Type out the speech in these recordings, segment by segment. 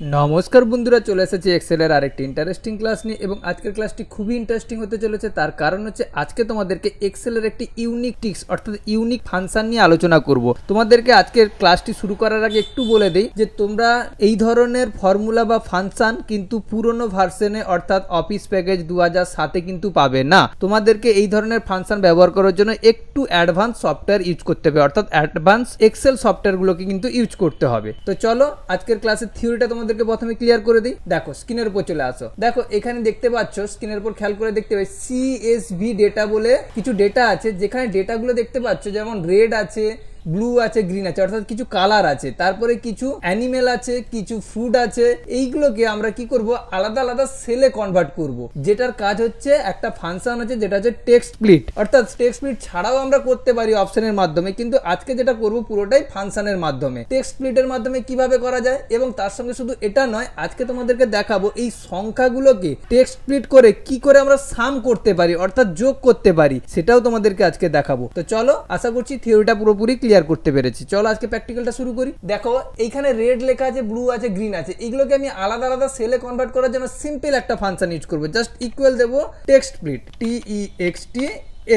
নমস্কার বন্ধুরা, চলে এসেছি এক্সেলের আরেকটি ইন্টারেস্টিং ক্লাস নিয়ে এবং আজকের ক্লাসটি খুবই ইন্টারেস্টিং হতে চলেছে। তার কারণ হচ্ছে আজকে তোমাদেরকে এক্সেলের একটি ইউনিক টিক্স অর্থাৎ ইউনিক ফাংশন নিয়ে আলোচনা করব। তোমাদেরকে আজকের ক্লাসটি শুরু করার আগে একটু বলে দিই যে তোমরা এই ধরনের ফর্মুলা বা ফাংশন কিন্তু পুরনো ভার্সনে অর্থাৎ অফিস প্যাকেজ দু হাজার সাতে কিন্তু পাবে না। তোমাদেরকে এই ধরনের ফাংশন ব্যবহার করার জন্য একটু অ্যাডভান্স সফটওয়্যার ইউজ করতে হবে, অর্থাৎ অ্যাডভান্স এক্সেল সফটওয়্যারগুলোকে কিন্তু ইউজ করতে হবে। তো চলো, আজকের ক্লাসের থিওরিটা তোমাদেরকে প্রথমে ক্লিয়ার করে দিই। দেখো স্ক্রিনের উপর চলে আসো। দেখো, এখানে দেখতে পাচ্ছ স্ক্রিনের উপর খেয়াল করে দেখতে পাই সিএসভি ডেটা বলে কিছু ডেটা আছে। যেখানে ডেটাগুলো দেখতে পাচ্ছ, যেমন রেড আছে ব্লু আছে গ্রিন আছে, অর্থাৎ কিছু কালার আছে, তারপরে কিছু অ্যানিমেল আছে, কিছু ফুড আছে, এইগুলোকে আমরা কি করব? আলাদা আলাদা সেলে কনভার্ট করব। যেটার কাজ হচ্ছে একটা ফাংশন আছে, যেটা হচ্ছে টেক্সট স্প্লিট অর্থাৎ টেক্সট স্প্লিট ছাড়াও আমরা করতে পারি অপশনের মাধ্যমে, কিন্তু আজকে যেটা করব পুরোটাই ফাংশনের মাধ্যমে। টেক্সট স্প্লিটের মাধ্যমে কীভাবে করা যায়? এবং তার সঙ্গে শুধু এটা নয়, আজকে তোমাদেরকে দেখাবো এই সংখ্যাগুলোকে টেক্সট স্প্লিট করে কি করে আমরা সাম করতে পারি, অর্থাৎ যোগ করতে পারি, সেটাও তোমাদেরকে আজকে দেখাবো। তো চলো, আশা করছি থিওরিটা পুরোপুরি ক্লিয়ার করতে পেরেছি। চলো আজকে প্র্যাকটিক্যালটা শুরু করি। দেখো, এইখানে রেড লেখা আছে ব্লু আছে গ্রিন আছে। এগুলোকে আমি আলাদা আলাদা সেলে কনভার্ট করার জন্য সিম্পল একটা ফাংশন ইউজ করব। জাস্ট ইকুয়াল দেবো text split T E X T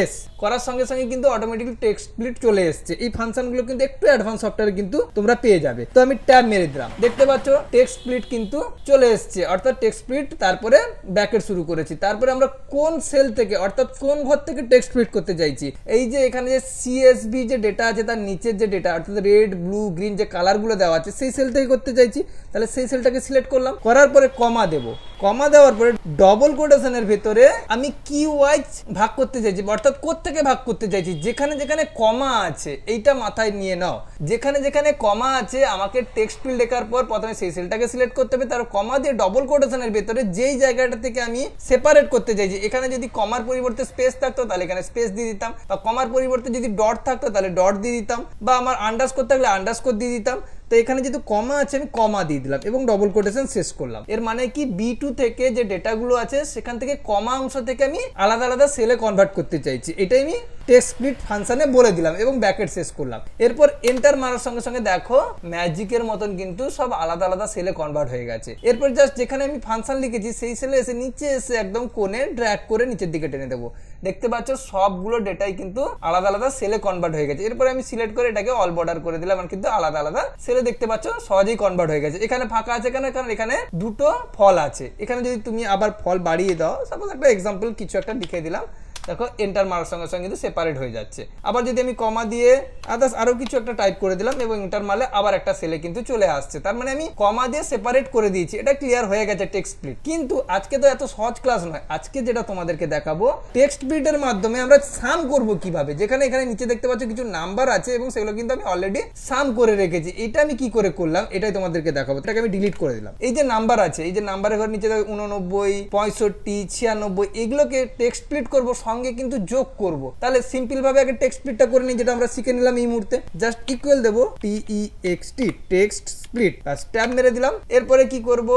S. করার সঙ্গে সঙ্গে কিন্তু অটোমেটিক টেক্সট স্প্লিট চলে এসছে। এই ফাংশনগুলো কিন্তু একটু অ্যাডভান্স সফটওয়্যারে কিন্তু তোমরা পেয়ে যাবে। তো আমি ট্যাব মেরে দিলাম। দেখতে পাচ্ছ টেক্সট স্প্লিট কিন্তু চলে এসছে। অর্থাৎ টেক্সট স্প্লিট তারপরে ব্যাকেট শুরু করেছি। তারপরে আমরা কোন সেল থেকে, অর্থাৎ কোন ঘর থেকে টেক্সট স্প্লিট করতে চাইছি? এই যে এখানে যে সিএসবি যে ডেটা আছে, তার নিচের যে ডেটা অর্থাৎ রেড ব্লু গ্রিন যে কালারগুলো দেওয়া আছে, সেই সেল থেকে করতে চাইছি। তাহলে সেই সেলটাকে সিলেক্ট করলাম। করার পরে কমা দেবো। কমা দেওয়ার পরে ডবল কোটেশনের ভেতরে আমি কি ওয়াইজ ভাগ করতে চাইছি। অর্থাৎ থেকে ভাগ করতে চাইছি? যেখানে যেখানে কমা আছে, এইটা মাথায় নিয়ে নাও। যেখানে যেখানে কমা আছে, আমাকে টেক্সট ফিল্ড লেখার পর প্রথমে সেই সেলটাকে সিলেক্ট করতে হবে তার কমা দিয়ে ডবল কোটেশনের ভেতরে যেই জায়গাটা থেকে আমি সেপারেট করতে চাইছি। এখানে যদি কমার পরিবর্তে স্পেস থাকতো, তাহলে এখানে স্পেস দিয়ে দিতাম। বা কমার পরিবর্তে যদি ডট থাকতো, তাহলে ডট দিয়ে দিতাম। বা আমার আন্ডারস্কোর থাকলে আন্ডারস্কোর দিয়ে দিতাম। তো এখানে যেহেতু কমা আছে, আমি কমা দিয়ে দিলাম এবং ডবল কোটেশন শেষ করলাম। এর মানে কি? বি টু থেকে যে ডেটাগুলো আছে, সেখান থেকে কমা অংশ থেকে আমি আলাদা আলাদা সেলে কনভার্ট করতে চাইছি। এটাই আমি টেক্সট স্প্লিট ফাংশনে বলে দিলাম এবং ব্যাকেট শেষ করলাম। এরপর এন্টার মারার সঙ্গে সঙ্গে দেখো ম্যাজিকের মতন কিন্তু সব আলাদা আলাদা সেলে কনভার্ট হয়ে গেছে। এরপর জাস্ট যেখানে আমি ফাংশন লিখেছি সেই সেলে এসে নিচে এসে একদম কোণে ড্র্যাগ করে নিচের দিকে টেনে দেবো। দেখতে পাচ্ছ সবগুলো ডেটাই কিন্তু আলাদা আলাদা সেলে কনভার্ট হয়ে গেছে। এরপরে আমি সিলেক্ট করে এটাকে অল বর্ডার করে দিলাম আর কিন্তু আলাদা আলাদা সেলে দেখতে পাচ্ছ সহজেই কনভার্ট হয়ে গেছে। এখানে ফাঁকা আছে কেন? কারণ এখানে দুটো ফল আছে। এখানে যদি তুমি আবার ফল বাড়িয়ে দাও সাপোজ একটা এক্সাম্পল কিছু একটা লিখে দিলাম। দেখো এন্টার মারার সঙ্গে সঙ্গে কিন্তু সেপারেট হয়ে যাচ্ছে। আবার যদি আমি কমা দিয়ে আদার্স আরও কিছু একটা টাইপ করে দিলাম এবং এন্টার মারলে আবার একটা সেলে কিন্তু চলে আসছে। তার মানে আমি কমা দিয়ে সেপারেট করে দিয়েছি। এটা ক্লিয়ার হয়ে গেছে টেক্সট স্প্লিট কিন্তু আজকে তো এত সহজ ক্লাস নয়। আজকে যেটা তোমাদেরকে দেখাবো টেক্সট স্প্লিটের মাধ্যমে আমরা সাম করব কীভাবে? যেখানে এখানে নিচে দেখতে পাচ্ছ কিছু নাম্বার আছে এবং সেগুলো কিন্তু আমি অলরেডি সাম করে রেখেছি। এটা আমি কি করে করলাম? এটাই তোমাদেরকে দেখাবো। এটাকে আমি ডিলিট করে দিলাম। এই যে নাম্বার আছে, এই যে নাম্বারের ঘর নিচে উননব্বই, পঁয়ষট্টি, ছিয়ানব্বই, এগুলোকে টেক্সট স্প্লিট করব। সঙ্গে কিন্তু যোগ করব। তাহলে সিম্পল ভাবে আগে টেক্সট স্প্লিটটা করে নিই, যেটা আমরা শিখে নিলাম এই মুহূর্তে। জাস্ট ইকুয়াল দেবো T E X T text split tab মেরে দিলাম। এরপরে কি করব?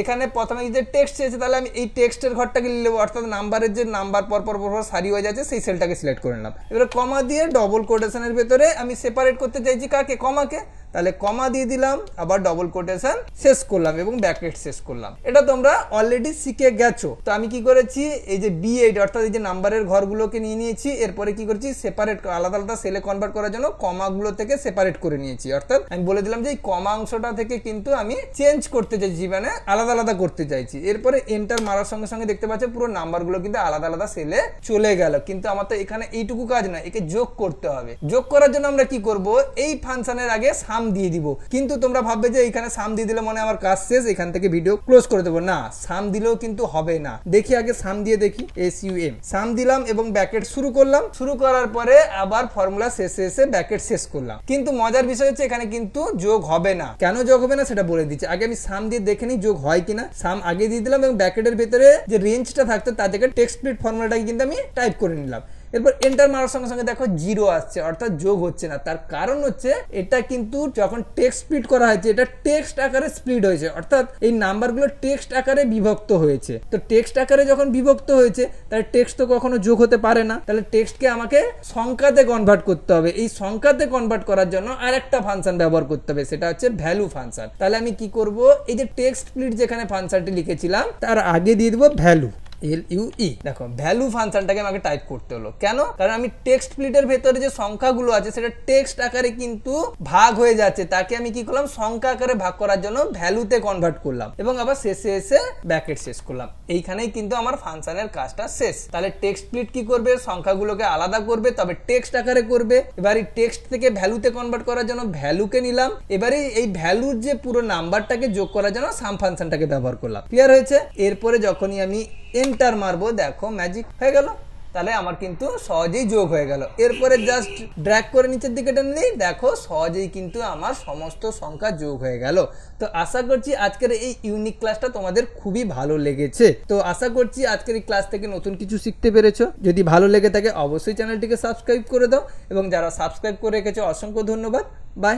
এখানে প্রথমে যে টেক্সট চেয়েছে তাহলে আমি এই টেক্সটের ঘরটাকে নিয়ে নেব। অর্থাৎ নাম্বারের যে নাম্বার পর পর পর সারি হয়ে যাচ্ছে, সেই সেলটাকে সিলেক্ট করে নিলাম। এবারে কমা দিয়ে ডবল কোটেশনের ভেতরে আমি সেপারেট করতে চাইছি কাকে? কমাকে তাহলে কমা দিয়ে দিলাম, আবার ডবল কোটেশন শেষ করলাম এবং ব্যাকেট শেষ করলাম। এটা তোমরা অলরেডি শিখে গেছো। তো আমি কি করেছি, এই যে বি এইট অর্থাৎ এই যে নাম্বারের ঘরগুলোকে নিয়ে নিয়েছি, এরপরে কি করেছি সেপারেট আলাদা আলাদা সেলে কনভার্ট করার জন্য কমাগুলো থেকে সেপারেট করে নিয়েছি। অর্থাৎ আমি বলে দিলাম যে এই কমা অংশটা থেকে কিন্তু আমি চেঞ্জ করতে চাইছি মানে আলাদা আলাদা করতে চাইছি। এরপরে এন্টার মারার সঙ্গে সঙ্গে দেখতে পাচ্ছি, পুরো নাম্বারগুলো কিন্তু আলাদা আলাদা সেলে চলে গেল। কিন্তু আমার তো এখানে এইটুকু কাজ নয়, একে যোগ করতে হবে। যোগ করার জন্য আমরা কি করব, এই ফাংশনের আগে সাম দিয়ে দিব। কিন্তু তোমরা ভাববে যে এখানে সাম দিয়ে দিলে মনে আমার কাজ শেষ, এখান থেকে ভিডিও ক্লোজ করে দেবো। না, সাম দিলেও কিন্তু হবে না। দেখি আগে সাম দিয়ে দেখি। এস ইউ এম সাম দিলাম এবং ব্যাকেট শুরু করলাম। শুরু করার পরে আবার ফর্মুলা শেষে এসে ব্যাকেট শেষ করলাম। কিন্তু মজার বিষয় হচ্ছে এখানে কিন্তু যোগ হবে না। কেন যোগ হবে না সেটা বলে দিচ্ছি। আগে আমি সাম দিয়ে দেখে নিই যোগ হয় কিনা। সাম আগে দিয়ে দিলাম এবং ব্যাকেটের ভেতরে যে রেঞ্জটা থাকতো, তার থেকে টেক্সট স্প্লিট ফর্মুলাটাকে কিন্তু আমি টাইপ করে নিলাম। এরপর এন্টার মারার সঙ্গে সঙ্গে দেখো জিরো আসছে, অর্থাৎ যোগ হচ্ছে না। তার কারণ হচ্ছে, এটা কিন্তু যখন টেক্সট স্প্লিট করা হয়েছে, এটা টেক্সট আকারে স্প্লিট হয়েছে, অর্থাৎ এই নাম্বারগুলো টেক্সট আকারে বিভক্ত হয়েছে। তো টেক্সট আকারে যখন বিভক্ত হয়েছে, তাহলে টেক্সট তো কখনো যোগ হতে পারে না। তাহলে টেক্সটকে আমাকে সংখ্যাতে কনভার্ট করতে হবে। এই সংখ্যাতে কনভার্ট করার জন্য আরেকটা ফাংশন ব্যবহার করতে হবে, সেটা হচ্ছে ভ্যালু ফাংশন তাহলে আমি কি করব? এই যে টেক্সট স্প্লিট যেখানে ফাংশনটি লিখেছিলাম, তার আগে দিয়ে দিব ভ্যালু এল ইউ ই দেখো ভ্যালু ফাংশনটাকে আমাকে টাইপ করতে হলো। কেন? কারণ আমি টেক্সট প্লিটের ভেতরে যে সংখ্যাগুলো আছে, সেটা টেক্সট আকারে কিন্তু ভাগ হয়ে যাচ্ছে। তাকে আমি কি করলাম? সংখ্যা আকারে ভাগ করার জন্য ভ্যালুতে কনভার্ট করলাম এবং আবার শেষে এসে ব্যাকেট শেষ করলাম। এইখানেই কিন্তু আমার ফাংশনের কাজটা শেষ। তাহলে টেক্সট প্লিট কি করবে? সংখ্যাগুলোকে আলাদা করবে, তবে টেক্সট আকারে করবে। এবার এই টেক্সট থেকে ভ্যালুতে কনভার্ট করার জন্য ভ্যালুকে নিলাম। এবারে এই ভ্যালুর যে পুরো নাম্বারটাকে যোগ করার জন্য সাম ফাংশনটাকে ব্যবহার করলাম। ক্লিয়ার হয়েছে? এরপরে যখনই আমি এন্টার মারবো, দেখো ম্যাজিক হয়ে গেল। তাহলে আমার কিন্তু সহজেই যোগ হয়ে গেল। এরপরে জাস্ট ড্র্যাগ করে নিচের দিকে টানলেই দেখো, সহজেই কিন্তু আমার সমস্ত সংখ্যা যোগ হয়ে গেল। তো আশা করছি আজকের এই ইউনিক ক্লাসটা তোমাদের খুবই ভালো লেগেছে। তো আশা করছি আজকের এই ক্লাস থেকে নতুন কিছু শিখতে পেরেছ। যদি ভালো লেগে থাকে, অবশ্যই চ্যানেলটিকে সাবস্ক্রাইব করে দাও। এবং যারা সাবস্ক্রাইব করে রেখেছো, অসংখ্য ধন্যবাদ। বাই